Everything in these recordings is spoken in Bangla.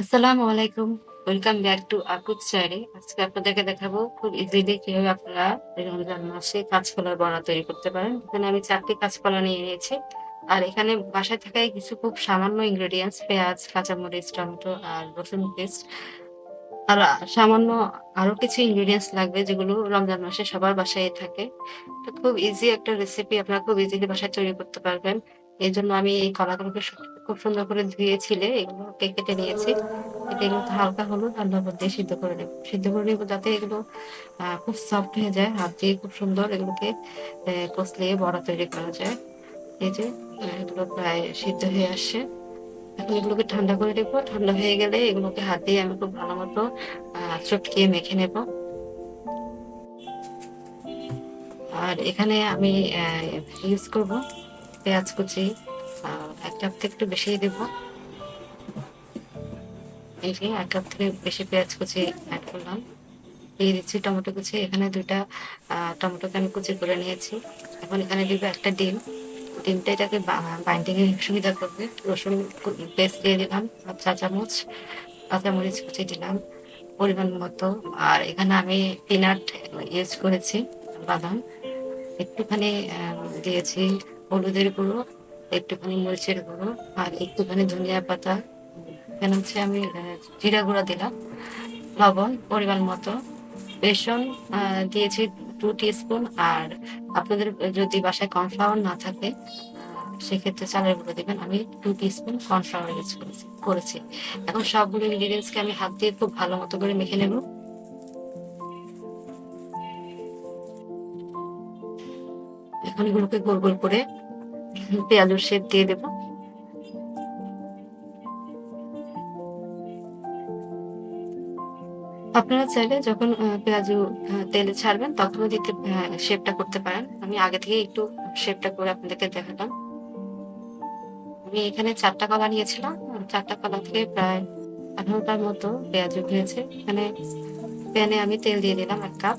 আসসালামু আলাইকুম। ওয়েলকাম ব্যাক টু আকুত ডায়েরি। আজকে আপনাদেরকে দেখাবো খুব ইজিলি কীভাবে আপনারা রমজান মাসে কাঁচকলার বড়া তৈরি করতে পারেন। এখানে আমি চারটি কাঁচকলা নিয়ে নিয়েছি। আর এখানে বাসায় থাকায় কিছু খুব সামান্য ইনগ্রেডিয়েন্টস পেঁয়াজ, কাঁচামরিচ, টমেটো আর রসুন পেস্ট। আর সামান্য আরও কিছু ইনগ্রেডিয়েন্টস লাগবে যেগুলো রমজান মাসে সবার বাসায় থাকে। তো খুব ইজি একটা রেসিপি আপনারা খুব ইজিলি বাসায় তৈরি করতে পারবেন। এই জন্য আমি এই কলাগুলোকে খুব সুন্দর করে ধুয়ে ছিলে এগুলোকে কেটে নিয়েছি। এটা এগুলোকে হালকা হলুদ আর লবণ দিয়ে সিদ্ধ করে নেব। সিদ্ধ করে নেব যাতে এগুলো খুব সফট হয়ে যায়। হাত দিয়ে খুব সুন্দর এগুলোকে, এ কষলিয়ে বড়া তৈরি করা যায়। এই যে এগুলো প্রায় সিদ্ধ হয়ে আসছে। এখন এগুলোকে ঠান্ডা করে নেব ঠান্ডা হয়ে গেলে এগুলোকে হাত দিয়ে আমি খুব ভালো মতো চটকিয়ে মেখে নেব। আর এখানে আমি ইউজ করব পেঁয়াজ কুচি ১ কাপ থেকে একটু বেশিই দেব। এই যে ১ কাপ থেকে বেশি পেঁয়াজ কুচি এড করলাম। দিয়ে দিচ্ছি টমেটো কুচি। এখানে ২ টা আ টমেটোকে আমি কুচি করে নিয়েছি। এখন এখানে দিব ১ টা ডিম। ডিমটা এটাকে বাইন্ডিং এর সুবিধা করবে। রসুন পেস্ট দিয়ে দিলাম চা চামচ। কাঁচামরিচ কুচি দিলাম পরিমাণ মতো। আর এখানে আমি পিনাট ইউজ করেছি বাদাম। একটুখানি দিয়েছি হলুদের গুঁড়ো, একটুখানি মরিচের গুঁড়ো আর একটুখানি ধনিয়া পাতা। এখানে হচ্ছে আমি জিরা গুঁড়া দিলাম। লবণ পরিমাণ মতো। বেসন দিয়েছি 2 টিস্পুন আর আপনাদের যদি বাসায় কর্নফ্লাওয়ার না থাকে সেক্ষেত্রে চালের গুঁড়ো দেবেন আমি 2 টিস্পুন কর্নফ্লাওয়ার ইউজ করেছি করেছি। এখন সবগুলো ইনগ্রেডিয়েন্টস কে আমি হাত দিয়ে খুব ভালো মতো করে মেখে নেব। এখন এগুলোকে গোল, গোল করে পেঁয়াজুর শেপ দিয়ে দেব। আপনারা চাইলে যখন পেঁয়াজু তেলে ছাড়বেন, তখনও দিতে শেপটা করতে পারেন। আমি আগে থেকেই একটু শেপটা করে আপনাদেরকে দেখালাম। আমি এখানে ৪ টা কলা নিয়েছিলাম। চারটা কলা থেকে প্রায় ১৮ টার মতো পেঁয়াজু হয়েছে। এখানে প্যানে আমি তেল দিয়ে দিলাম এক কাপ।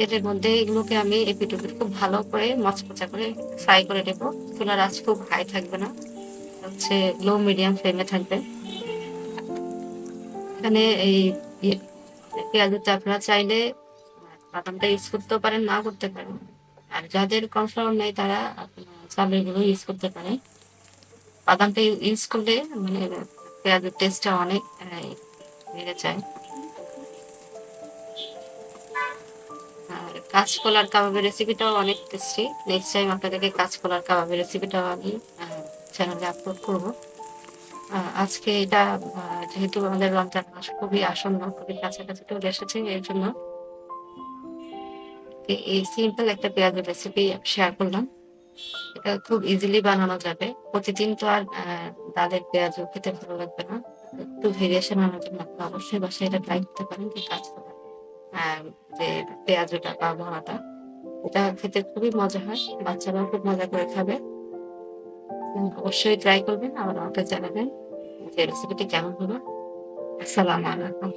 তেলের মধ্যে এগুলোকে আমি এপিঠ-ওপিঠ খুব ভালো করে মচমচা করে ফ্রাই করে নেব। চুলার আঁচ খুব হাই থাকবে না। হচ্ছে লো মিডিয়াম ফ্লেমে থাকবে। এখানে এই ইয়ে পেঁয়াজুতে আপনারা চাইলে বাদামটা ইউজ করতেও পারেন, না করতে পারেন। আর যাদের কনফার্ম নাই তারা চালের গুঁড়ো ইউজ করতে পারেন। বাদামটা ইউজ করলে মানে পেঁয়াজের টেস্টটা অনেক আ বেড়ে যায়। কাঁচকলার কাবাবের রেসিপিটাও অনেক টেস্টি। নেক্সট টাইম আপনাদেরকে কাঁচকলার কাবাবের রেসিপিটাও আমি চ্যানেলে আপলোড করব। আজকে এটা যেহেতু আমাদের রমজান মাস খুবই আসন্ন, খুবই কাছাকাছি চলে এসেছে এর জন্য এই সিম্পল একটা পেঁয়াজের রেসিপি শেয়ার করলাম। এটা খুব ইজিলি বানানো যাবে। প্রতিদিন তো আর ডালের পেঁয়াজু খেতে ভালো লাগবে না। একটু ভেরিয়েশন আনার জন্য আপনারা অবশ্যই বাসায় এটা ট্রাই করতে পারেন কাঁচকলা আ যে পেঁয়াজটা বা ভাড়াটা এটা খেতে খুবই মজা হয়। বাচ্চারাও খুব মজা করে খাবে। অবশ্যই ট্রাই করবেন আবার আমাকে জানাবেন যে রেসিপিটি কেমন হলো। আসসালামু আলাইকুম।